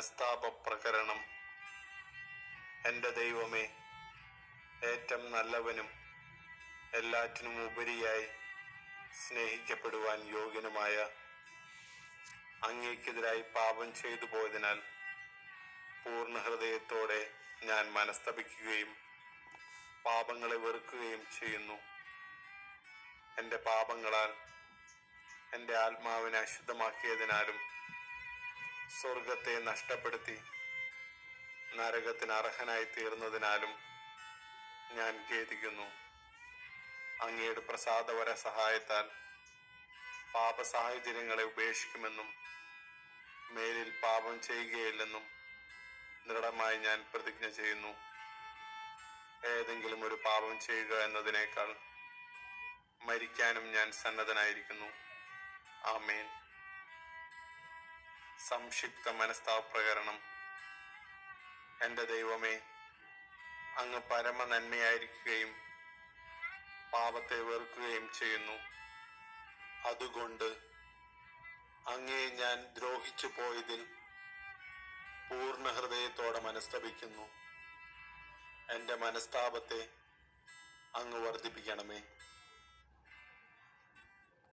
മനസ്താപ പ്രകരണം എന്റെ ദൈവമേ ഏറ്റവും നല്ലവനും എല്ലാറ്റിനും ഉപരിയായി സ്നേഹിക്കപ്പെടുവാൻ യോഗ്യനുമായ അങ്ങേക്കെതിരായി പാപം ചെയ്തു പോയതിനാൽ പൂർണ ഹൃദയത്തോടെ ഞാൻ മനസ്തപിക്കുകയും പാപങ്ങളെ വെറുക്കുകയും ചെയ്യുന്നു. എന്റെ പാപങ്ങളാൽ എന്റെ ആത്മാവിനെ അശുദ്ധമാക്കിയതിനാലും സ്വർഗത്തെ നഷ്ടപ്പെടുത്തി നരകത്തിന് അർഹനായി തീർന്നതിനാലും ഞാൻ ഖേദിക്കുന്നു. അങ്ങയുടെ പ്രസാദവര സഹായത്താൽ പാപ സാഹചര്യങ്ങളെ ഉപേക്ഷിക്കുമെന്നും മേലിൽ പാപം ചെയ്യുകയില്ലെന്നും ദൃഢമായി ഞാൻ പ്രതിജ്ഞ ചെയ്യുന്നു. ഏതെങ്കിലും ഒരു പാപം ചെയ്യുക എന്നതിനേക്കാൾ മരിക്കാനും ഞാൻ സന്നദ്ധനായിരിക്കുന്നു. ആമേൻ. സംക്ഷിപ്ത മനസ്താവപ്രകരണം. എന്റെ ദൈവമേ അങ്ങ് പരമ നന്മയായിരിക്കുകയും പാപത്തെ വെറുക്കുകയും ചെയ്യുന്നു. അതുകൊണ്ട് അങ്ങേ ഞാൻ ദ്രോഹിച്ചു പോയതിൽ പൂർണ ഹൃദയത്തോടെ മനസ്തപിക്കുന്നു. എന്റെ മനസ്താപത്തെ അങ്ങ് വർദ്ധിപ്പിക്കണമേ.